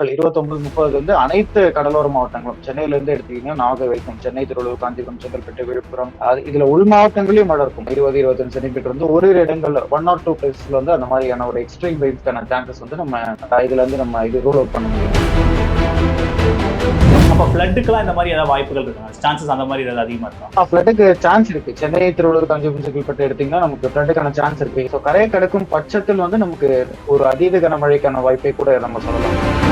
இருபத்தி ஒன்பது முப்பது வந்து அனைத்து கடலோர மாவட்டங்களும் சென்னையில இருந்து எடுத்தீங்கன்னா நாகை வரைக்கும் சென்னை திருவள்ளூர் காஞ்சிபுரம் செங்கல்பட்டு விழுப்புரம் இதுல உள் மாவட்டங்களையும் மழை இருக்கும் இருபது இருபத்தஞ்சு சென்டிமீட்டர் வந்து ஒரு இடங்கள்ல ஒன் ஆர் டூ பிளேஸ்ல வந்து அந்த மாதிரியான ஒரு எக்ஸ்ட்ரீம் வெயிட்ஸ்க்கான சான்சஸ் வந்து நம்ம இதுல இருந்து நம்ம இது ரூல் அவுட் பண்ண முடியும். அப்போ ஃப்ளட்டுக்கெல்லாம் இந்த மாதிரி ஏதாவது வாய்ப்புகள் இருக்கா? சான்சஸ் அந்த மாதிரி ஏதாவது அதிகமா இருக்கா? ஃபிளட்டுக்கு சான்ஸ் இருக்கு. சென்னை திருவள்ளூர் காஞ்சிபுரம் செங்கல்பட்டு எடுத்தீங்கன்னா நமக்கு ஃபிளட்டுக்கான சான்ஸ் இருக்கு. ஸோ கரையை கடக்கும் பட்சத்தில் வந்து நமக்கு ஒரு அதீத கனமழைக்கான வாய்ப்பை கூட நம்ம சொல்லலாம்.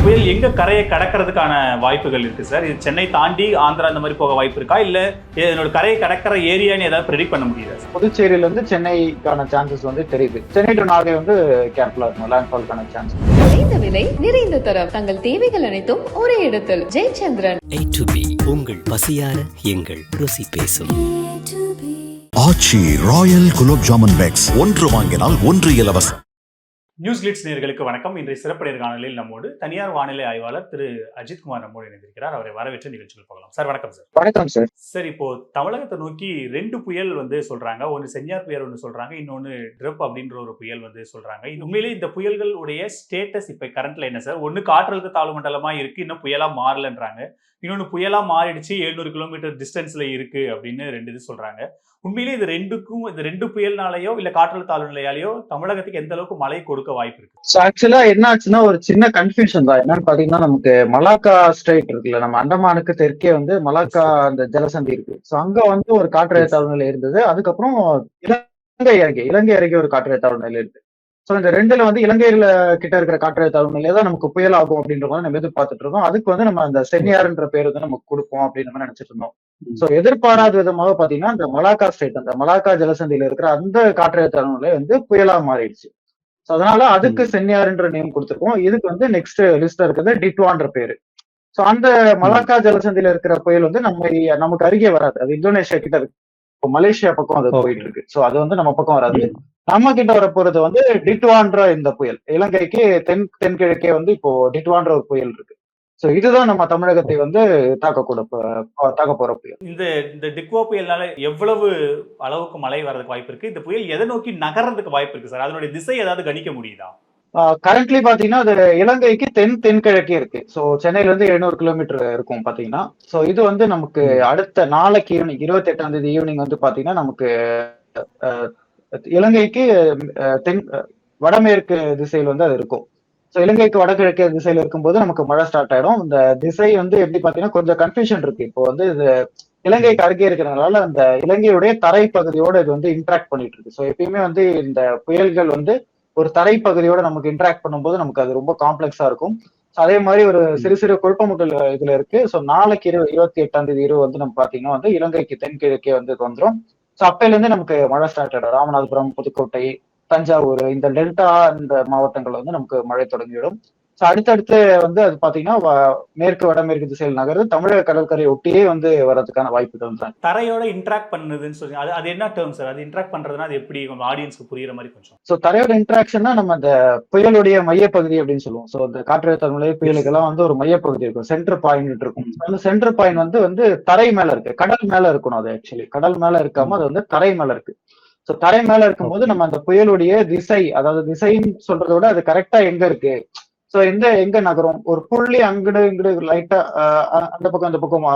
இந்த புயல் எங்க கரையை கடக்கிறதுக்கான வாய்ப்புகள் இருக்கு சார் இது சென்னை தாண்டி ஆந்திரா இந்த மாதிரி போக வாய்ப்பு இருக்கா? இல்ல இதனோட கரையை கடக்கிற ஏரியான்னு ஏதாவது ப்ரெடிக்ட் பண்ண முடியுதா சார் புதுச்சேரியில இருந்து சென்னைக்கான சான்சஸ் வந்து தெரியுது. சென்னை டு நாகை வந்து கேர்ஃபுல்லா இருக்கணும். லேண்ட்ஃபால்க்கான சான்ஸ் குறைந்த விலை நிறைந்த தரம். தங்கள் தேவைகள் அனைத்தும் ஒரே இடத்தில். ஜெயச்சந்திரன். A to B உங்கள் பசியார எங்கள் ருசி பேசும். Aachi royal gulab jamun packs. ஒன்று வாங்கினால் ஒன்று இலவசம். நியூஸ் கிளிட்ஸ் நேயர்களுக்கு வணக்கம். இன்றைய சிறப்பு நேர்காணலில் நம்மோடு தனியார் வானிலை ஆய்வாளர் திரு அஜித் குமார் நம்மோடு இணைந்திருக்கிறார். அவரை வரவேற்று நிகழ்ச்சிகள் போகலாம். சார் வணக்கம் சார். வணக்கம் சார். சார் இப்போ தமிழகத்தை நோக்கி ரெண்டு புயல் வந்து சொல்றாங்க. ஒன்று செஞ்சார் புயல் ஒன்று சொல்றாங்க. இன்னொன்று ட்ரிப் அப்படின்ற ஒரு புயல் வந்து சொல்றாங்க. இது உண்மையிலேயே இந்த புயல்கள் உடைய ஸ்டேட்டஸ் இப்போ கரண்ட்ல என்ன சார்? ஒன்று காற்றழுத்த தாழ்வு மண்டலமா இருக்கு இன்னும் புயலா மாறலன்றாங்க. இன்னொன்று புயலா மாறிடுச்சு எழுநூறு கிலோமீட்டர் டிஸ்டன்ஸ்ல இருக்கு அப்படின்னு ரெண்டு இது சொல்றாங்க. உண்மையிலேயே இது ரெண்டுக்கும் இது ரெண்டு புயல்னாலேயோ இல்ல காற்றழுத்த தாழ்வு நிலையாலேயோ தமிழகத்துக்கு எந்த அளவுக்கு மழை கொடுக்க வாய்ப்பு இருக்கு? ஆக்சுவலா என்ன ஆச்சுன்னா ஒரு சின்ன கன்ஃபியூஷன் தான். என்னன்னு பாத்தீங்கன்னா நமக்கு மலாக்கா ஸ்ட்ரைட் இருக்குல்ல நம்ம அண்டமானுக்கு தெற்கே வந்து மலாக்கா அந்த ஜலசந்தி இருக்கு. ஸோ அங்க வந்து ஒரு காற்றழுத்த தாழ்வு நிலை இருந்தது. அதுக்கப்புறம் இலங்கை அருகே இலங்கை அருகே ஒரு காற்றழுத்த தாழ்வு நிலை இருக்கு ஸோ இந்த ரெண்டுல வந்து இலங்கையில கிட்ட இருக்கிற காற்றழுத்த நிலை தான் நமக்கு புயல் ஆகும் அப்படின்ற மாதிரி நம்ம எதிர்பார்த்துட்டு இருக்கோம். அதுக்கு வந்து நம்ம அந்த சென்னியார்ன்ற பேர் வந்து நமக்கு கொடுப்போம் அப்படின்னு நம்ம நினைச்சிட்டு இருந்தோம். சோ எதிர்பாராத விதமாக பாத்தீங்கன்னா இந்த மலாக்கா ஸ்டேட் அந்த மலாக்கா ஜலசந்தியில இருக்கிற அந்த காற்றழுத்த நிலை வந்து புயலா மாறிடுச்சு. சோ அதனால அதுக்கு சென்னியார்ன்ற நேம் கொடுத்துருக்கோம். இதுக்கு வந்து நெக்ஸ்ட் லிஸ்ட்ல இருக்கிறது டிட்வான்ற பேரு. சோ அந்த மலாக்கா ஜலசந்தியில இருக்கிற புயல் வந்து நம்ம நமக்கு அருகே வராது. அது இந்தோனேஷியா கிட்ட இருக்கு. இப்போ மலேசியா பக்கம் அது. போயிட்டு இருக்கு சோ அது வந்து நம்ம பக்கம் வராது. நம்ம கிட்ட வர போறது வந்து டிட்வான்ற இந்த புயல். இலங்கைக்கு தென் தென்கிழக்கே வந்து இப்போ டிட்வான்ற ஒரு புயல் இருக்கு. சோ இதுதான் நம்ம தமிழகத்தை வந்து தாக்கக்கூட தாக்க போற புயல். இந்த இந்த டிக்வா புயல்னால எவ்வளவு அளவுக்கு மழை வர்றதுக்கு வாய்ப்பு இருக்கு? இந்த புயல் எதை நோக்கி நகர்றதுக்கு வாய்ப்பு இருக்கு சார்? அதனுடைய திசை ஏதாவது கணிக்க முடியுதா? கரண்ட்லி பாத்தீங்கன்னா அது இலங்கைக்கு தென் தென்கிழக்கே இருக்கு. சோ சென்னையில இருந்து எழுநூறு கிலோமீட்டர் இருக்கும் பாத்தீங்கன்னா. சோ இது வந்து நமக்கு அடுத்த நாளைக்கு ஈவினிங் இருபத்தி எட்டாம் தேதி ஈவினிங் வந்து பாத்தீங்கன்னா நமக்கு இலங்கைக்கு தென் வடமேற்கு திசையில் வந்து அது இருக்கும். ஸோ இலங்கைக்கு வடகிழக்கு திசையில இருக்கும்போது நமக்கு மழை ஸ்டார்ட் ஆயிடும். இந்த திசை வந்து எப்படி பாத்தீங்கன்னா கொஞ்சம் கன்ஃபியூஷன் இருக்கு. இப்போ வந்து இது இலங்கைக்கு அருகே இருக்கிறதுனால அந்த இலங்கையுடைய தரை பகுதியோட இது வந்து இன்ட்ராக்ட் பண்ணிட்டு இருக்கு. ஸோ எப்பயுமே வந்து இந்த புயல்கள் வந்து ஒரு தரை பகுதியோட நமக்கு இன்டராக்ட் பண்ணும்போது நமக்கு அது ரொம்ப காம்ப்ளெக்ஸா இருக்கும். அதே மாதிரி ஒரு சிறு சிறு குழப்பமுட்டல் இதுல இருக்கு. ஸோ நாளைக்கு இரு இருபத்தி எட்டாம் தேதி இரவு வந்து நம்ம பாத்தீங்கன்னா வந்து இலங்கைக்கு தென்கிழக்கே வந்து இது வந்துரும். ஸோ அப்பையில இருந்து நமக்கு மழை ஸ்டார்ட் ஆயிடும். ராமநாதபுரம் புதுக்கோட்டை தஞ்சாவூர் இந்த டெல்டா இந்த மாவட்டங்கள் வந்து நமக்கு மழை தொடங்கிவிடும். ஸோ அடுத்தடுத்து வந்து அது பாத்தீங்கன்னா மேற்கு வடமேற்கு திசையில் நகர்ந்து தமிழக கடற்கரை ஒட்டியே வந்து வர்றதுக்கான வாய்ப்புகள் தான். தரையோட இன்ட்ராக்ட் பண்ணுதுன்னு சொல்லி அது அது என்ன டேர்ம் சார் அது இன்ட்ராக்ட் பண்றதுன்னா அது எப்படி உங்க ஆடியன்ஸ்க்கு புரியுற மாதிரி கொஞ்சம்? ஸோ தரையோட இன்ட்ராக்ஷன்னா நம்ம அந்த புயலுடைய மையப்பகுதி அப்படின்னு சொல்லுவோம். ஸோ இந்த காற்றழுத்த நிலை புயலுக்கெல்லாம் வந்து ஒரு மையப்பகுதி இருக்கும். சென்டர் பாயிண்ட் இருக்கும். அந்த சென்டர் பாயிண்ட் வந்து வந்து தரை மேல இருக்கு. கடல் மேல இருக்கணும் அது ஆக்சுவலி கடல் மேல இருக்காம அது வந்து தரை மேல இருக்கு. ஸோ தரை மேல இருக்கும்போது நம்ம அந்த புயலுடைய திசை அதாவது திசைன்னு சொல்றதை விட அது கரெக்டா எங்க இருக்கு? ஸோ எந்த எங்க நகரும்? ஒரு புள்ளி அங்கிடு இங்கிடு லைட்டா அந்த பக்கம் அந்த பக்கம்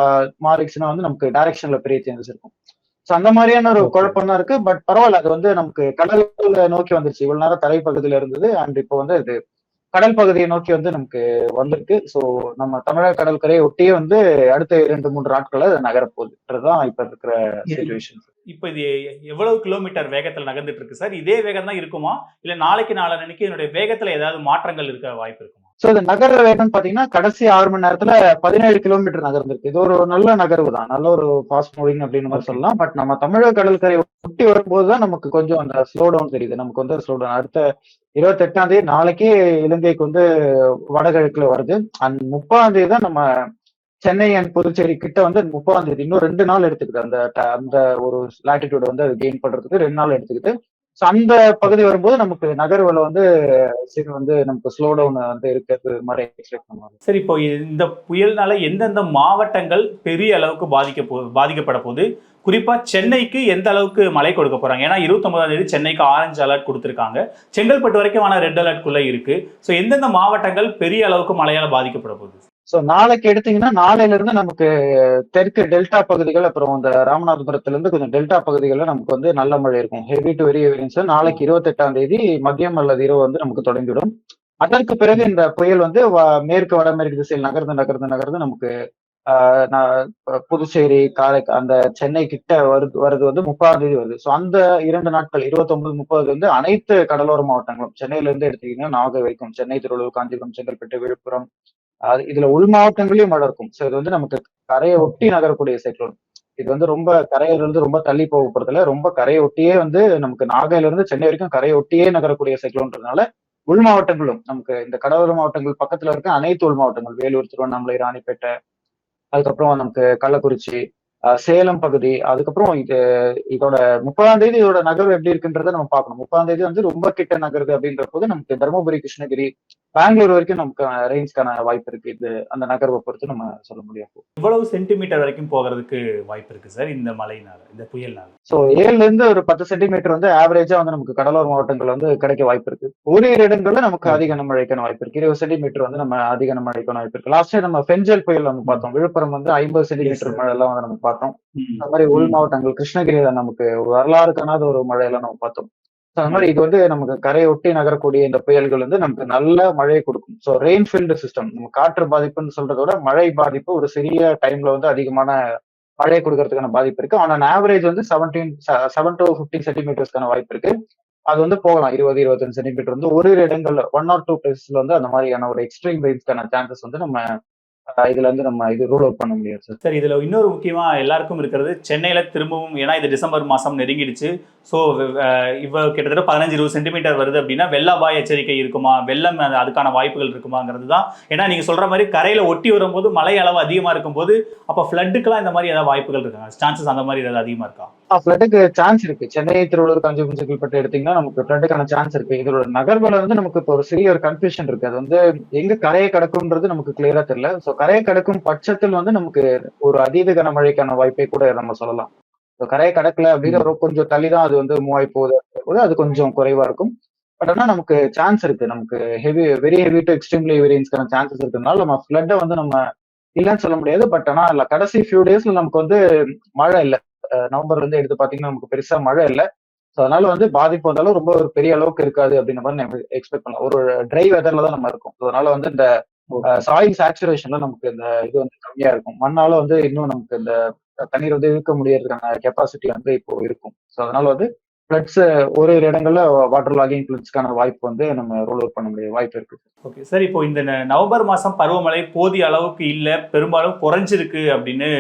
மாறிடுச்சுன்னா வந்து நமக்கு டைரக்ஷன்ல பெரிய சேஞ்சஸ் இருக்கும். ஸோ அந்த மாதிரியான ஒரு. குழப்பம் தான் இருக்கு. பட் பரவாயில்ல அது வந்து நமக்கு கடல்ல நோக்கி வந்துருச்சு. இவ்வளவு நேரம் தரை பகுதியில இருந்தது. அண்ட் இப்போ வந்து இது கடல் பகுதியை நோக்கி வந்து நமக்கு வந்திருக்கு. ஸோ நம்ம தமிழக கடற்கரையை ஒட்டியே வந்து அடுத்த இரண்டு மூன்று நாட்கள அது நகரப்போகுதுன்றதுதான் இப்ப இருக்கிற சுச்சுவேஷன் இப்போ இது எவ்வளவு கிலோமீட்டர் வேகத்துல நகர்ந்துட்டு இருக்கு? சார் இதே வேகம் தான் இருக்குமா? இல்ல நாளைக்கு நாளன்னைக்கு என்னுடைய வேகத்துல ஏதாவது மாற்றங்கள் இருக்க வாய்ப்பு இருக்குமா? ஸோ இது நகர்ற வேகம்னு பாத்தீங்கன்னா கடைசி ஆறு மணி நேரத்துல பதினேழு கிலோமீட்டர் நகர்ந்திருக்கு. இது ஒரு நல்ல நகர்வு தான். நல்ல ஒரு ஃபாஸ்ட் மூவிங் அப்படின்னு மாதிரி சொல்லலாம். பட் நம்ம தமிழக கடற்கரை ஒட்டி வரும்போது தான் நமக்கு கொஞ்சம் அந்த ஸ்லோ டவுன் தெரியுது. நமக்கு வந்து ஸ்லோ டவுன் அடுத்த இருபத்தி எட்டாம் தேதி நாளைக்கே இலங்கைக்கு வந்து வடகிழக்குல வருது. அண்ட் முப்பதாம் தேதி தான் நம்ம சென்னை அண்ட் புதுச்சேரி கிட்ட வந்து முப்பதாம் தேதி இன்னும் ரெண்டு நாள் எடுத்துக்குது. அந்த அந்த ஒரு லாட்டிடியூட் வந்து அது கெயின் பண்றதுக்கு ரெண்டு நாள் எடுத்துக்கிட்டு ஸோ அந்த பகுதி வரும்போது நமக்கு நகர்வுல வந்து சரி வந்து நமக்கு ஸ்லோ டவுன் வந்து இருக்கிறது மாதிரி எக்ஸ்பெக்ட் பண்ணுவாங்க. சரி இப்போ இந்த புயல்னால எந்தெந்த மாவட்டங்கள் பெரிய அளவுக்கு பாதிக்க போ பாதிக்கப்பட போகுது? குறிப்பா சென்னைக்கு எந்த அளவுக்கு மழை கொடுக்க போறாங்க? ஏன்னா இருபத்தொன்பதாம் தேதி சென்னைக்கு ஆரஞ்சு அலர்ட் கொடுத்துருக்காங்க. செங்கல்பட்டு வரைக்கும் ஆனா ரெட் அலர்ட் குள்ள இருக்கு. ஸோ எந்தெந்த மாவட்டங்கள் பெரிய அளவுக்கு மழையால பாதிக்கப்பட போகுது? சோ நாளைக்கு எடுத்தீங்கன்னா நாளையில இருந்து நமக்கு தெற்கு டெல்டா பகுதிகள் அப்புறம் இந்த ராமநாதபுரத்துல இருந்து கொஞ்சம் டெல்டா பகுதிகளில் நமக்கு வந்து நல்ல மழை இருக்கும். ஹெவி டு வெரி ஹெவின்ஸ் நாளைக்கு இருபத்தெட்டாம் தேதி மதியம் அல்லது இரவு வந்து நமக்கு தொடங்கிடும் அதற்கு பிறகு இந்த புயல் வந்து மேற்கு வடமேற்கு திசையில் நகர்ந்து நகர்ந்து நகர்ந்து நமக்கு புதுச்சேரி காரை அந்த சென்னை கிட்ட வருது வருது வந்து முப்பதாம் தேதி வருது. ஸோ அந்த இரண்டு நாட்கள் இருபத்தொன்பது முப்பது வந்து அனைத்து கடலோர மாவட்டங்களும் சென்னையில இருந்து எடுத்தீங்கன்னா நாகை வரைக்கும் சென்னை திருவள்ளூர் காஞ்சிபுரம் செங்கல்பட்டு விழுப்புரம் அது இதுல உள் மாவட்டங்களையும் மழை இருக்கும். ஸோ இது வந்து நமக்கு கரையை ஒட்டி நகரக்கூடிய சைக்ளோன் இது வந்து ரொம்ப கரையில இருந்து ரொம்ப தள்ளி போக போறதுல ரொம்ப கரையை ஒட்டியே வந்து நமக்கு நாகையில இருந்து சென்னை வரைக்கும் கரையை ஒட்டியே நகரக்கூடிய சைக்ளோன்றதுனால உள் மாவட்டங்களும் நமக்கு இந்த கடலோர மாவட்டங்கள் பக்கத்துல இருக்க அனைத்து உள் மாவட்டங்கள் வேலூர் திருவண்ணாமலை ராணிப்பேட்டை அதுக்கப்புறம் நமக்கு கள்ளக்குறிச்சி சேலம் பகுதி அதுக்கப்புறம் இது இதோட முப்பதாம் தேதி இதோட நகர்வு எப்படி இருக்குன்றத நம்ம பார்க்கணும். முப்பதாம் தேதி வந்து ரொம்ப கிட்ட நகருது அப்படின்ற போது நமக்கு தருமபுரி கிருஷ்ணகிரி பெங்களூர் வரைக்கும் நமக்கு ரேஞ்ச்க்கான வாய்ப்பு இருக்கு. இது அந்த நகர்வை பொறுத்து நம்ம சொல்ல முடியும். இவ்வளவு சென்டிமீட்டர் வரைக்கும் போகிறதுக்கு வாய்ப்பு இருக்கு சார் இந்த மழைனால இந்த புயல்னால ஸோ ஏழுல இருந்து ஒரு பத்து சென்டிமீட்டர் வந்து ஆவரேஜா வந்து நமக்கு கடலோர மாவட்டங்கள் வந்து கிடைக்க வாய்ப்பு இருக்கு. ஒரு இடங்கள்ல நமக்கு அதிக கனமழைக்கான வாய்ப்பு இருக்கு. இருபது சென்டிமீட்டர் வந்து நம்ம அதிக கனமழைக்கான வாய்ப்பு இருக்கு. லாஸ்ட் நம்ம பெஞ்சல் புயல் வந்து பார்த்தோம். விழுப்புரம் வந்து ஐம்பது சென்டிமீட்டர் மழை எல்லாம் வந்து நம்ம பார்த்தோம். அந்த மாதிரி உள் மாவட்டங்கள் கிருஷ்ணகிரியில நமக்கு ஒரு வரலாறு காணாத ஒரு மழையெல்லாம் நம்ம பார்த்தோம். So, அந்த மாதிரி இது வந்து நமக்கு கரையை ஒட்டி நகரக்கூடிய இந்த புயல்கள் வந்து நமக்கு நல்ல மழையை கொடுக்கும். ஸோ ரெயின்ஃபீல்டு சிஸ்டம் நம்ம காற்று பாதிப்புன்னு சொல்றத விட மழை பாதிப்பு ஒரு சிறிய டைம்ல வந்து அதிகமான மழை கொடுக்கறதுக்கான பாதிப்பு இருக்கு. ஆனா ஆவரேஜ் வந்து செவன்டீன் செவன் டு ஃபிஃப்டீன் சென்டிமீட்டர்ஸ்க்கான வாய்ப்பு இருக்கு. அது வந்து போகலாம். இருபது இருபத்தஞ்சு சென்டிமீட்டர் வந்து ஒரு இடங்கள்ல ஒன் ஆர் டூ பிளேஸ்ல வந்து அந்த மாதிரியான ஒரு எக்ஸ்ட்ரீம் ரெயின்ஸ்க்கான சான்சஸ் வந்து நம்ம இதுல இருந்து நம்ம இது ரூல் அவுட் பண்ண முடியும் சார் சார் இதுல இன்னொரு முக்கியமா எல்லாருக்கும் இருக்கிறது சென்னையில திரும்பவும் ஏன்னா இது டிசம்பர் மாசம் நெருங்கிடுச்சு. ஸோ இவ கிட்டத்தட்ட பதினஞ்சு இருபது சென்டிமீட்டர் வருது அப்படின்னா வெள்ள அபாய எச்சரிக்கை இருக்குமா? வெள்ளம் அது- அதுக்கான வாய்ப்புகள் இருக்குமாங்கிறது தான். ஏன்னா நீங்க சொல்ற மாதிரி கரையில ஒட்டி வரும்போது மழை அளவு அதிகமா இருக்கும்போது அப்ப ஃப்ளட்டுக்கெல்லாம் இந்த மாதிரி ஏதாவது வாய்ப்புகள் இருக்காங்க சான்சஸ் அந்த மாதிரி ஏதாவது அதிகமா இருக்கா? ஃபிளட்டுக்கு சான்ஸ் இருக்கு. சென்னை திருவள்ளூர் காஞ்சிபுரம் செங்கல்பட்டு எடுத்தீங்கன்னா நமக்கு ஃபிளட்டுக்கான சான்ஸ் இருக்கு. இதோட நகர்வுல வந்து நமக்கு இப்போ ஒரு சிறிய ஒரு கன்ஃபியூஷன் இருக்கு. அது வந்து எங்க கரையை கடக்கும்ன்றது நமக்கு கிளியரா தெரியல. ஸோ கரையை கடக்கும் பட்சத்தில் வந்து நமக்கு ஒரு அதீத கனமழைக்கான வாய்ப்பை கூட நம்ம சொல்லலாம். ஸோ கரையை கடக்கல அப்படின்னு ஒரு கொஞ்சம் தள்ளி தான் அது வந்து மூவ் ஆகி போகுது அது கொஞ்சம் குறைவா இருக்கும். பட் ஆனா நமக்கு சான்ஸ் இருக்கு. நமக்கு heavy very heavy to extremely வெரியன்ஸ்க்கான chances இருக்கனால நம்ம ஃபிளட்டை வந்து நம்ம இல்லைன்னு சொல்ல முடியாது. பட் ஆனா இல்ல கடைசி ஃபியூ டேஸ்ல நமக்கு வந்து மழை இல்லை. நவம்பர்ல இருந்து எடுத்து பாத்தீங்கன்னா நமக்கு பெருசா மழை இல்லை. ஸோ அதனால வந்து பாதிப்பு வந்தாலும் ரொம்ப ஒரு பெரிய அளவுக்கு இருக்காது அப்படின்ற மாதிரி நம்ம எக்ஸ்பெக்ட் பண்ணலாம். ஒரு ட்ரை வெதர்ல தான் நம்ம இருக்கோம். ஸோ அதனால வந்து இந்த சாயில் சேச்சுரேஷன்ல நமக்கு இந்த இது வந்து கம்மியா இருக்கும். மண்ணால வந்து இன்னும் நமக்கு இந்த தண்ணீர் வந்து இழுக்க முடியறதுக்கான கெப்பாசிட்டி வந்து இப்போ இருக்கும். ஸோ அதனால வந்து ஃபிளட்ஸ் ஒரு இரு இடங்கள்ல வாட்டர் லாகிங் ஃபிளட்ஸ்க்கான வாய்ப்பு வந்து நம்ம ரோல் அவுட் பண்ண முடிய வாய்ப்பு இருக்கு. ஓகே. சார் இப்போ இந்த நவம்பர் மாதம் பருவமழை போதிய அளவுக்கு இல்லை பெரும்பாலும் குறைஞ்சிருக்கு அப்படின்னு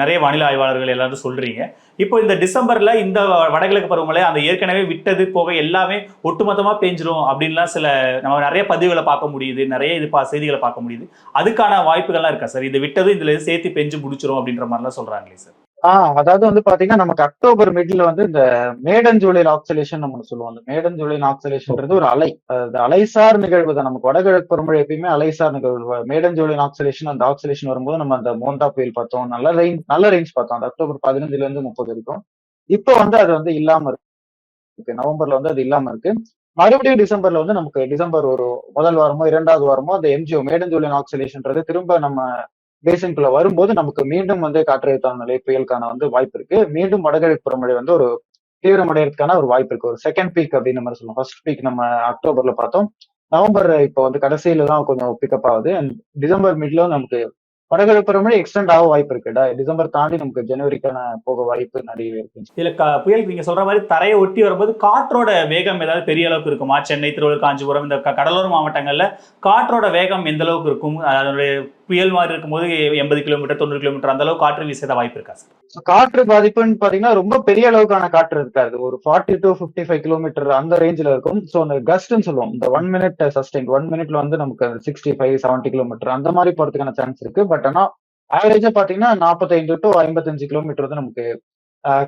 நிறைய வானிலை ஆய்வாளர்கள் எல்லாரும் சொல்றீங்க. இப்போ இந்த டிசம்பர்ல இந்த வடகிழக்கு பருவமழை அந்த ஏற்கனவே விட்டது போக எல்லாமே ஒட்டுமொத்தமா பேஞ்சிரும் அப்படின்லாம் சில நம்ம நிறைய பதிவுகளை பார்க்க முடியுது நிறைய இது பா செய்திகளை பார்க்க முடியுது. அதுக்கான வாய்ப்புகள்லாம் இருக்கா சார்? இது விட்டது இதுல சேர்த்து பெஞ்சு முடிச்சிரும் அப்படின்ற மாதிரிலாம் சொல்றாங்களே சார்? ஆஹ் அதாவது வந்து பாத்தீங்கன்னா நமக்கு அக்டோபர் மிடில் வந்து இந்த மேடன் ஜூலைல் ஆக்சலேஷன் நம்ம சொல்லுவோம். அந்த மேடன் ஜூலைல் ஆக்சலேஷன்ன்றது ஒரு அலை. அது அலைசார் நிகழ்வு தான். நமக்கு வடகிழக்கு பருமழை எப்பயுமே அலைசார் நிகழ்வு. மேடன் ஜூலைல் ஆக்சலேஷன் அந்த ஆக்சலேஷன் வரும்போது நம்ம அந்த மோந்தா புயல் பார்த்தோம். நல்ல ரேஞ்ச் நல்ல ரேஞ்ச் பார்த்தோம். அந்த அக்டோபர் பதினஞ்சுல இருந்து முப்பது வரைக்கும். இப்போ வந்து அது வந்து இல்லாம இருக்கு. நவம்பர்ல வந்து அது இல்லாம இருக்கு. மறுபடியும் டிசம்பர்ல வந்து நமக்கு டிசம்பர் ஒரு முதல் வாரமோ இரண்டாவது வாரமோ அந்த எம்ஜிஓ மேடன் ஜூலியன் ஆக்சலேஷன்றது திரும்ப நம்ம பேசின்குள்ள வரும்போது நமக்கு மீண்டும் வந்து காற்றழுத்த நிலை புயலுக்கான வந்து வாய்ப்பு இருக்கு. மீண்டும் வடகிழக்கு பருவமழை வந்து ஒரு தீவிரமடைறதுக்கான ஒரு வாய்ப்பு இருக்கு. ஒரு செகண்ட் பீக் அப்படின்னு நம்ம சொல்லலாம் ஃபர்ஸ்ட் பீக் நம்ம அக்டோபர்ல பார்த்தோம். நவம்பர் இப்போ வந்து கடைசியில தான் கொஞ்சம் பிக்கப் ஆகுது. அண்ட் டிசம்பர் மிட்ல நமக்கு வடகிழக்கு பருவமழை எக்ஸ்டெண்ட் ஆக வாய்ப்பு இருக்கு. டா- டிசம்பர் தாண்டி நமக்கு ஜனவரிக்கான போக வாய்ப்பு நிறையவே இருக்கு. இதுல புயல் நீங்க சொல்ற மாதிரி தரையை ஒட்டி வரும்போது காற்றோட வேகம் ஏதாவது பெரிய அளவுக்கு இருக்குமா? சென்னை திருவள்ளூர் காஞ்சிபுரம் இந்த கடலோர மாவட்டங்கள்ல காற்றோட வேகம் எந்த அளவுக்கு இருக்கும்? அதனுடைய புயல் மாதிரி இருக்கும்போது எண்பது கிலோமீட்டர் தொண்ணூறு கிலோமீட்டர் அந்த அளவுக்கு காற்று வீச வாய்ப்பு இருக்கா சார் காற்று பாதிப்புன்னு பாத்தீங்கன்னா ரொம்ப பெரிய அளவுக்கான காற்று இருக்காது. ஒரு forty to fifty five kilometre அந்த ரேஞ்சில் இருக்கும். ஸோ அந்த கஸ்ட்னு சொல்லுவோம். இந்த ஒன் மினிட் சஸ்டைன் ஒன் மினிட்ல வந்து நமக்கு சிக்ஸ்டி ஃபைவ் செவன்ட்டி கிலோமீட்டர் அந்த மாதிரி போறதுக்கான சான்ஸ் இருக்கு. பட் ஆனா ஆவரேஜா பாத்தீங்கன்னா நாற்பத்தைந்து டு ஐம்பத்தஞ்சு கிலோமீட்டர் வந்து நமக்கு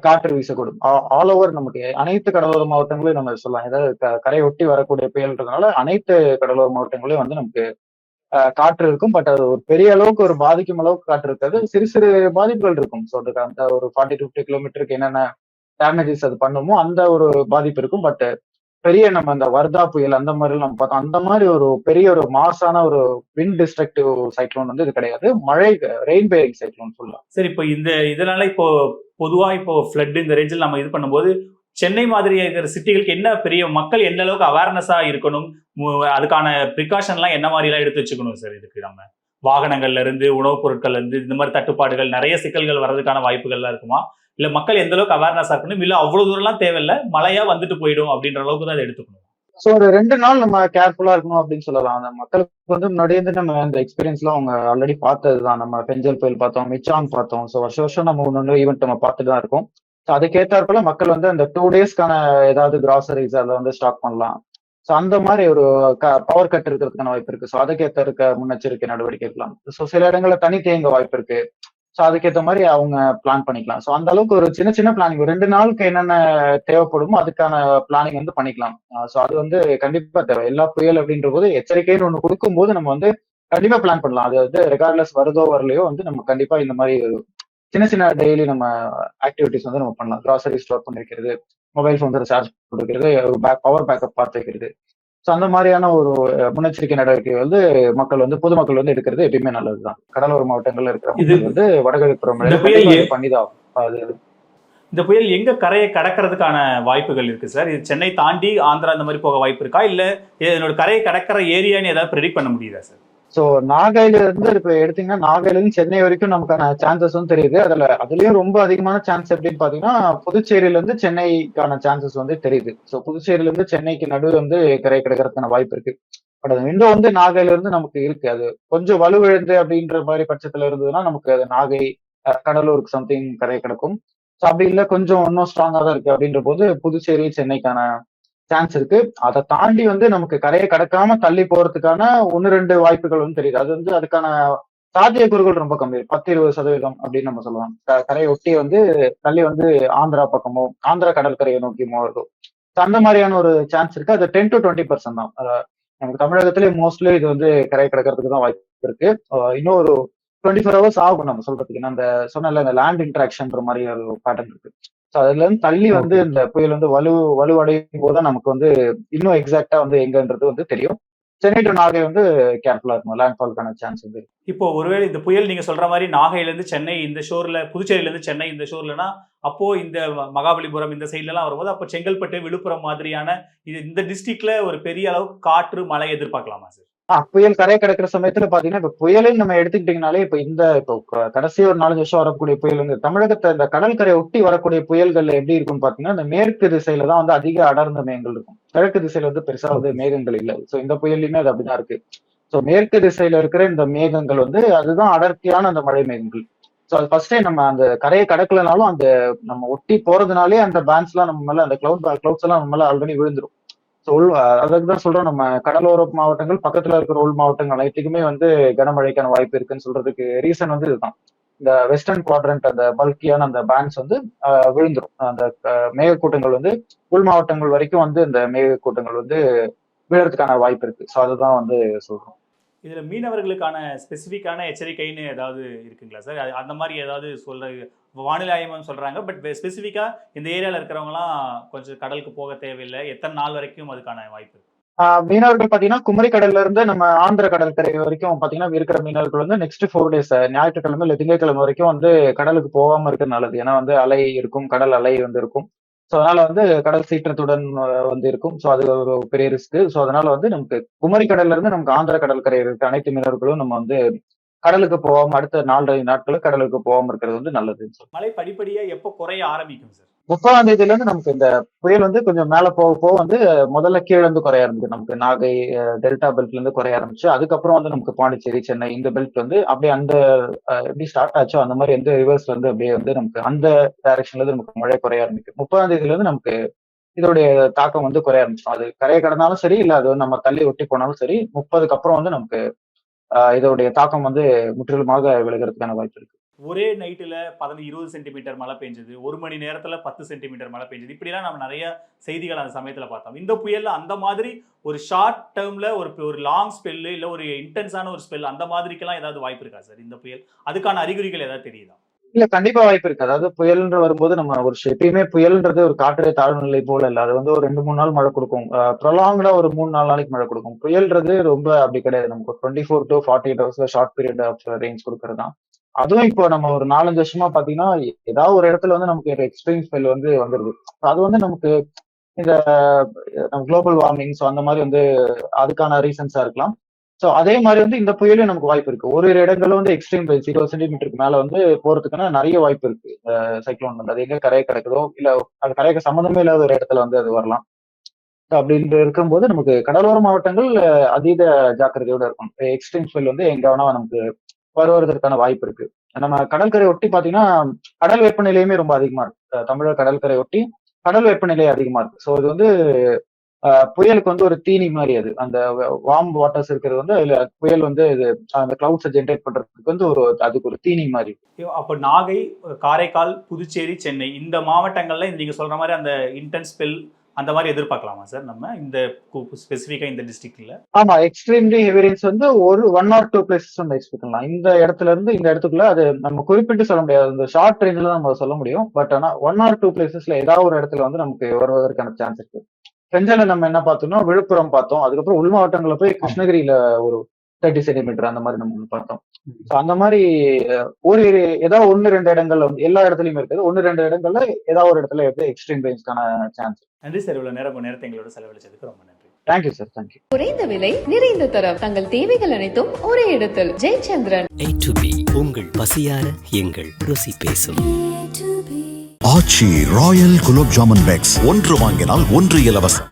காற்று வீசக்கூடும். ஆல் ஓவர் நமக்கு அனைத்து கடலோர மாவட்டங்களையும் நம்ம சொல்லலாம். ஏதாவது க- ஒட்டி வரக்கூடிய புயல்ன்றதுனால அனைத்து கடலோர மாவட்டங்களையும் வந்து நமக்கு காற்று இருக்கும். பட் அது ஒரு பெரிய அளவுக்கு ஒரு பாதிக்கும் அளவுக்கு காற்று இருக்காது. சிறு சிறு பாதிப்புகள் இருக்கும். ஸோ அந்த ஒரு ஃபார்ட்டி ஃபிஃப்டி கிலோமீட்டருக்கு என்னென்ன டேமேஜஸ் அது பண்ணுமோ அந்த ஒரு பாதிப்பு இருக்கும். பட் பெரிய நம்ம அந்த வர்தா புயல் அந்த மாதிரி நம்ம பார்த்தோம். அந்த மாதிரி ஒரு பெரிய ஒரு மாசான ஒரு வின் டிஸ்ட்ரக்டிவ் சைக்ளோன் வந்து இது கிடையாது. மழை ரெயின் பேரிங் சைக்ளோன் சொல்லலாம் சரி இப்போ இந்த இதனால இப்போ பொதுவா இப்போ ஃப்ளட் இந்த ரேஞ்சில் நம்ம இது பண்ணும்போது சென்னை மாதிரி இருக்கிற சிட்டிகளுக்கு என்ன பெரிய மக்கள் எந்த அளவுக்கு அவேர்னஸா இருக்கணும்? அதுக்கான ப்ரிகாஷன்லாம் என்ன மாதிரி எடுத்து வச்சுக்கணும் சார் இதுக்கு நம்ம? வாகனங்கள்ல இருந்து உணவுப் பொருட்கள்ல இருந்து இந்த மாதிரி தட்டுப்பாடுகள் நிறைய சிக்கல்கள் வர்றதுக்கான வாய்ப்புகள்லாம் இருக்குமா? இல்ல மக்கள் எந்த அளவுக்கு அவேர்னஸ் இருக்கணும்? இல்ல அவ்வளவு தூரம்லாம் தேவையில்ல மழையா வந்துட்டு போயிடும் அப்படின்ற அளவுக்கு தான் அதை எடுத்துக்கணும். ஸோ ஒரு ரெண்டு நாள் நம்ம கேர்ஃபுல்லா இருக்கணும் அப்படின்னு சொல்லலாம். அந்த மக்களுக்கு வந்து முன்னாடியே வந்து நம்ம அந்த எக்ஸ்பீரியன்ஸ்லாம் அவங்க ஆல்ரெடி பார்த்ததுதான். நம்ம பெஞ்சல் புயல் பார்த்தோம் மிச்சான் பார்த்தோம். ஸோ வருஷம் வருஷம் நம்ம ஒன்று ஈவெண்ட் நம்ம பார்த்துட்டு தான் இருக்கோம். அதுக்கேற்றாற்போல மக்கள் வந்து அந்த டூ டேஸ்க்கான ஏதாவது கிராசரிஸ் அதை வந்து ஸ்டாக் பண்ணலாம். ஸோ அந்த மாதிரி ஒரு பவர் கட் இருக்கிறதுக்கான வாய்ப்பு இருக்கு. ஸோ அதுக்கேற்ற இருக்க முன்னெச்சரிக்கை நடவடிக்கை இருக்கலாம் ஸோ சில இடங்களில் தனி தேங்க வாய்ப்பு இருக்கு. ஸோ அதுக்கேற்ற மாதிரி அவங்க பிளான் பண்ணிக்கலாம். ஸோ அந்த அளவுக்கு ஒரு சின்ன சின்ன பிளானிங் ரெண்டு நாளுக்கு என்னென்ன தேவைப்படுமோ அதுக்கான பிளானிங் வந்து பண்ணிக்கலாம். ஸோ அது வந்து கண்டிப்பா தேவை. எல்லா புயல் அப்படின்ற போது எச்சரிக்கைன்னு ஒன்று கொடுக்கும்போது நம்ம வந்து கண்டிப்பா பிளான் பண்ணலாம். அது வந்து ரெகார்ட்லெஸ் வருதோ வரலையோ வந்து நம்ம கண்டிப்பா இந்த மாதிரி சின்ன சின்ன டெய்லி நம்ம ஆக்டிவிட்டிஸ் வந்து நம்ம பண்ணலாம். கிராசரி ஸ்டோர் பண்ணி வைக்கிறது மொபைல் ஃபோன்ஸ் சார்ஜ் கொடுக்கிறது பவர் பேக்கப் பார்த்து வைக்கிறது. ஸோ அந்த மாதிரியான ஒரு முன்னெச்சரிக்கை நடவடிக்கை வந்து மக்கள் வந்து பொதுமக்கள் வந்து எடுக்கிறது எப்பயுமே நல்லதுதான். கடலோர மாவட்டங்கள்ல இருக்கிற இது- மக்கள் வந்து வடகிழக்கு பண்ணிதான். அது இந்த புயல் எங்க கரையை கடக்கிறதுக்கான வாய்ப்புகள் இருக்கு சார்? இது சென்னை தாண்டி ஆந்திரா இந்த மாதிரி போக வாய்ப்பு இருக்கா? இல்ல இதனோட கரையை கடக்கிற ஏரியான்னு ஏதாவது ப்ரெடிக்ட் பண்ண முடியுதா சார்? ஸோ நாகையில இருந்து இப்ப எடுத்தீங்கன்னா நாகையில இருந்து சென்னை வரைக்கும் நமக்கான சான்சஸும் தெரியுது. அதுல அதுலயும் ரொம்ப அதிகமான சான்ஸ் எப்படின்னு பாத்தீங்கன்னா புதுச்சேரியில இருந்து சென்னைக்கான சான்சஸ் வந்து தெரியுது. ஸோ புதுச்சேரியில இருந்து சென்னைக்கு நடுவில் வந்து கரை கிடைக்கிறதுக்கான வாய்ப்பு இருக்கு. பட் அது விண்டோ வந்து நாகையில இருந்து நமக்கு இருக்கு. அது கொஞ்சம் வலுவிழந்து அப்படின்ற மாதிரி பட்சத்துல இருந்ததுன்னா நமக்கு அது நாகை கடலூருக்கு சம்திங் கரை கிடக்கும் ஸோ அப்படி இல்லை கொஞ்சம் இன்னும் ஸ்ட்ராங்கா தான் இருக்கு. அப்படின்ற போது புதுச்சேரி சென்னைக்கான சான்ஸ் இருக்கு. அதை தாண்டி வந்து நமக்கு கரையை கடக்காம தள்ளி போறதுக்கான ஒன்னு ரெண்டு வாய்ப்புகள் வந்து தெரியுது. அது வந்து அதுக்கான சாத்தியக்கூறுகள் ரொம்ப கம்மி. பத்து இருபது சதவீதம் அப்படின்னு நம்ம சொல்லலாம். க- கரையை ஒட்டி வந்து தள்ளி வந்து ஆந்திரா பக்கமோ ஆந்திரா கடற்கரையை நோக்கியமோ இருக்கும் அந்த மாதிரியான ஒரு சான்ஸ் இருக்கு. அது டென் டு டுவெண்ட்டி பர்சன்ட் தான். நமக்கு தமிழகத்திலே மோஸ்ட்லி இது வந்து கரையை கிடக்கிறதுக்கு தான் வாய்ப்பு இருக்கு. இன்னொரு இன்னும் ஒரு டுவெண்ட்டி ஃபோர் ஹவர்ஸ் ஆகும் நம்ம சொல்றதுக்கு. அந்த சொன்ன இந்த லேண்ட் இன்ட்ராக்ஷன்ற மாதிரி ஒரு பேட்டர்ன் இருக்கு. அதுல இருந்து தள்ளி வந்து இந்த புயல் வந்து வலு வலுவடையும் போது தான் நமக்கு வந்து இன்னும் எக்ஸாக்டா வந்து எங்கன்றது வந்து தெரியும். சென்னை டு நாகை வந்து கேர்ஃபுல்லா இருக்கணும். லேண்ட்ஃபால்க்கான சான்ஸ் வந்து. இப்போ ஒருவேளை இந்த புயல் நீங்க சொல்ற மாதிரி நாகையில இருந்து சென்னை இந்த ஷோர்ல புதுச்சேரியில இருந்து சென்னை இந்த ஷோர்லனா அப்போ இந்த மகாபலிபுரம் இந்த சைட்ல எல்லாம் வரும்போது அப்போ செங்கல்பட்டு விழுப்புரம் மாதிரியான இது இந்த டிஸ்ட்ரிக்ட்ல ஒரு பெரிய அளவுக்கு காற்று மழை எதிர்பார்க்கலாமா சார் புயல் கரையை கடக்கிற சமயத்துல பாத்தீங்கன்னா இப்ப புயலுன்னு நம்ம எடுத்துக்கிட்டீங்கனாலே இப்ப இந்த இப்போ கடைசி ஒரு நாலஞ்சு வருஷம் வரக்கூடிய புயல் இந்த தமிழகத்தை இந்த கடற்கரையை ஒட்டி வரக்கூடிய புயல்கள் எப்படி இருக்கும்னு பாத்தீங்கன்னா இந்த மேற்கு திசையில தான் வந்து அதிக அடர்ந்த மேகங்கள் இருக்கும். கிழக்கு திசையில வந்து பெருசா வந்து மேகங்கள் இல்லை. சோ இந்த புயல்லையுமே அது அப்படிதான் இருக்கு. சோ மேற்கு திசையில இருக்கிற இந்த மேகங்கள் வந்து அதுதான் அடர்த்தியான அந்த மழை மேகங்கள். சோ அது ஃபர்ஸ்டே நம்ம அந்த கரையை கடக்கலனாலும் அந்த நம்ம ஒட்டி போறதுனாலே அந்த பேண்ட்ஸ் எல்லாம் நம்ம மேல அந்த கிளவுட் கிளவுட்ஸ் எல்லாம் நம்ம மேல ஆல்ரெடி விழுந்துரும். உள் அதுக்கு தான் சொல்றோம் நம்ம கடலோர மாவட்டங்கள் பக்கத்துல இருக்கிற உள் மாவட்டங்கள் அனைத்துக்குமே வந்து கனமழைக்கான வாய்ப்பு இருக்குன்னு சொல்றதுக்கு ரீசன் வந்து இதுதான். இந்த வெஸ்டர்ன் குவாட்ரண்ட் அந்த பல்கியான அந்த பேண்ட்ஸ் வந்து விழுந்துரும். அந்த மேகக்கூட்டங்கள் வந்து உள் மாவட்டங்கள் வரைக்கும் வந்து இந்த மேகக்கூட்டங்கள் வந்து விழறதுக்கான வாய்ப்பு இருக்கு. ஸோ அதுதான் வந்து சொல்றோம். இதில் மீனவர்களுக்கான ஸ்பெசிஃபிக்கான எச்சரிக்கைன்னு ஏதாவது இருக்குங்களா சார் அது- அந்த மாதிரி ஏதாவது சொல்ற வானிலை ஆய்வம் சொல்கிறாங்க பட் ஸ்பெசிஃபிக்காக இந்த ஏரியாவில் இருக்கிறவங்களாம் கொஞ்சம் கடலுக்கு போக தேவையில்லை. எத்தனை நாள் வரைக்கும் அதுக்கான வாய்ப்பு மீனவர்கள் பாத்தீங்கன்னா குமரி கடல்ல இருந்து நம்ம ஆந்திர கடற்கரை வரைக்கும் பாத்தீங்கன்னா இருக்கிற மீனவர்கள் வந்து நெக்ஸ்ட் ஃபோர் டேஸ் ஞாயிற்றுக்கிழமை இல்லை திங்கட்கிழமை வரைக்கும் வந்து கடலுக்கு போகாம இருக்கிறது நல்லது. ஏன்னா வந்து அலை இருக்கும் கடல் அலை வந்து இருக்கும். ஸோ அதனால வந்து கடல் சீற்றத்துடன் வந்து இருக்கும். ஸோ அது ஒரு பெரிய ரிஸ்க் ஸோ அதனால வந்து நமக்கு குமரி கடல்ல இருந்து நமக்கு ஆந்திர கடற்கரை இருக்க அனைத்து மீனவர்களும் நம்ம வந்து கடலுக்கு போகாம அடுத்த நாலரை நாட்களுக்கு கடலுக்கு போகாம இருக்கிறது வந்து நல்லதுன்னு சொல்றோம் மழை படிப்படியா எப்போ குறைய ஆரம்பிக்கும் சார் முப்பதாம் தேதியில இருந்து நமக்கு இந்த புயல் வந்து கொஞ்சம் மேல போக போக வந்து முதல்ல கீழே இருந்து குறைய ஆரம்பிச்சு நமக்கு நாகை டெல்டா பெல்ட்ல இருந்து குறைய ஆரம்பிச்சு அதுக்கப்புறம் வந்து நமக்கு பாண்டிச்சேரி சென்னை இந்த பெல்ட் வந்து அப்படியே அந்த எப்படி ஸ்டார்ட் ஆச்சோ அந்த மாதிரி எந்த ரிவர்ஸ்ல இருந்து அப்படியே வந்து நமக்கு அந்த டைரக்ஷன்ல இருந்து நமக்கு மழை குறைய ஆரம்பிக்கும் முப்பதாம் தேதியில இருந்து நமக்கு இதோடைய தாக்கம் வந்து குறைய ஆரம்பிச்சிடும். அது கரையை கடந்தாலும் சரி இல்ல அது நம்ம தள்ளி ஒட்டி போனாலும் சரி முப்பதுக்கு அப்புறம் வந்து நமக்கு இதோடைய தாக்கம் வந்து முற்றிலுமாக விலகிறதுக்கான வாய்ப்பு இருக்கு. ஒரே நைட்டில் பதினஞ்சு இருபது சென்டிமீட்டர் மழை பெஞ்சது. ஒரு மணி நேரத்தில் பத்து சென்டிமீட்டர் மழை பெஞ்சது. இப்படிலாம் நம்ம நிறைய செய்திகள் அந்த சமயத்தில் பார்த்தோம். இந்த புயலில் அந்த மாதிரி ஒரு ஷார்ட் டேர்மில் ஒரு ஒரு லாங் ஸ்பெல்லு இல்லை ஒரு இன்டென்ஸான ஒரு ஸ்பெல் அந்த மாதிரிக்கெல்லாம் ஏதாவது வாய்ப்பு இருக்கா சார் இந்த புயல்? அதுக்கான அறிகுறிகள் ஏதாவது தெரியுதா? இல்ல கண்டிப்பா வாய்ப்பு இருக்கு. அதாவது புயல்ன்ற வரும்போது நம்ம ஒரு எப்பயுமே புயல்ன்றது ஒரு காற்று தாழ்வு நிலை போல இல்ல. அது வந்து ஒரு ரெண்டு மூணு நாள் மழை கொடுக்கும். ப்ரொலாங்கடா ஒரு மூணு நாலு நாளைக்கு மழை கொடுக்கும். புயல்ன்றது ரொம்ப அப்படி கிடையாது. நமக்கு twenty four to forty eight ஹவர்ஸ்ல short period of range கொடுக்கறது தான் அதுவும் இப்போ நம்ம ஒரு நாலஞ்சு வருஷமா பாத்தீங்கன்னா ஏதாவது ஒரு இடத்துல வந்து நமக்கு எக்ஸ்ட்ரீம் ஸ்பெல் வந்து வந்துருது. அது வந்து நமக்கு இந்த குளோபல் வார்மிங் ஸோ அந்த மாதிரி வந்து அதுக்கான ரீசன்ஸா இருக்கலாம். ஸோ அதே மாதிரி வந்து இந்த புயலும் நமக்கு வாய்ப்பு இருக்கு. ஒரு ஒரு இடங்கள்ல வந்து எக்ஸ்ட்ரீம் ரெயின்ஸ் இருபது சென்டிமீட்டருக்கு மேல வந்து போறதுக்கான நிறைய வாய்ப்பு இருக்கு. சைக்ளோன் வந்து. அது எங்க கரையை கிடக்குதோ இல்ல அது கரைக்கு சம்மந்தமே இல்லாத ஒரு இடத்துல வந்து அது வரலாம். அப்படின்னு இருக்கும்போது நமக்கு கடலோர மாவட்டங்கள் அதீத ஜாக்கிரதையோட இருக்கும் எக்ஸ்ட்ரீம் ஸ்பெல் வந்து எங்க வேணா நமக்கு வருவதற்கான வாய்ப்பு இருக்கு. நம்ம கடற்கரை ஒட்டி பாத்தீங்கன்னா கடல் வெப்பநிலையுமே ரொம்ப அதிகமா இருக்கு. தமிழர் தமிழக கடற்கரை ஒட்டி கடல் வெப்பநிலை அதிகமா இருக்கு. ஸோ இது வந்து புயலுக்கு வந்து ஒரு தீனி மாதிரி அது. அந்த வார்ம் வாட்டர்ஸ் இருக்கிறது வந்து அதுல புயல் வந்து இது அந்த கிளவுட்ஸை ஜென்ரேட் பண்றதுக்கு வந்து ஒரு அதுக்கு ஒரு தீனி மாதிரி அப்போ நாகை காரைக்கால் புதுச்சேரி சென்னை இந்த மாவட்டங்கள்ல நீங்க சொல்ற மாதிரி அந்த இன்டென்ஸ் ஸ்பெல் அந்த மாதிரி எதிர்பார்க்கலாமா சார் நம்ம? இந்த ஸ்பெசிஃபிக்காக இந்த டிஸ்ட்ரிக்ட்ல ஆமா எக்ஸ்ட்ரீம்லி ஹெவி ரெயின்ஸ் வந்து ஒரு ஒன் ஆர் டூ பிளேசஸ் நம்ம எக்ஸ்பெக்ட் பண்ணலாம் இந்த இடத்துல இருந்து இந்த இடத்துக்குள்ள அது நம்ம குறிப்பிட்டு சொல்ல முடியாது. இந்த ஷார்ட் ரேஞ்சில் நம்ம சொல்ல முடியும். பட் ஆனா ஒன் ஆர் டூ பிளேசஸ்ல ஏதாவது ஒரு இடத்துல வந்து நமக்கு வருவதற்கான சான்ஸ் இருக்கு. செஞ்சல நம்ம என்ன பார்த்தோம்னா விழுப்புரம் பார்த்தோம். அதுக்கப்புறம் உள் மாவட்டங்களில் போய் கிருஷ்ணகிரியில ஒரு தேர்ட்டி சென்டிமீட்டர் அந்த மாதிரி நம்ம பார்த்தோம். அந்த மாதிரி ஒரு ஏதாவது ஒன்னு ரெண்டு இடங்கள்ல எல்லா இடத்துலயுமே இருக்குது. ஒன்னு ரெண்டு இடங்கள்ல ஏதாவது ஒரு இடத்துல வந்து எக்ஸ்ட்ரீம் ரெயின்ஸ்க்கான சான்ஸ் நன்றி சார் இவ்வளவு நேரம் நேரத்தை எங்களோட செலவழிச்சதுக்கு ரொம்ப நன்றி. தேங்க்யூ சார் தேங்க்யூ குறைந்த விலை நிறைந்த தரம். தங்கள் தேவைகள் அனைத்தும் ஒரே இடத்தில். ஜெயச்சந்திரன். ஏ டு பி உங்கள் பசியார எங்கள் ருசி பேசும். Aachi royal gulab jamun packs. ஒன்று வாங்கினால் ஒன்று இலவசம்.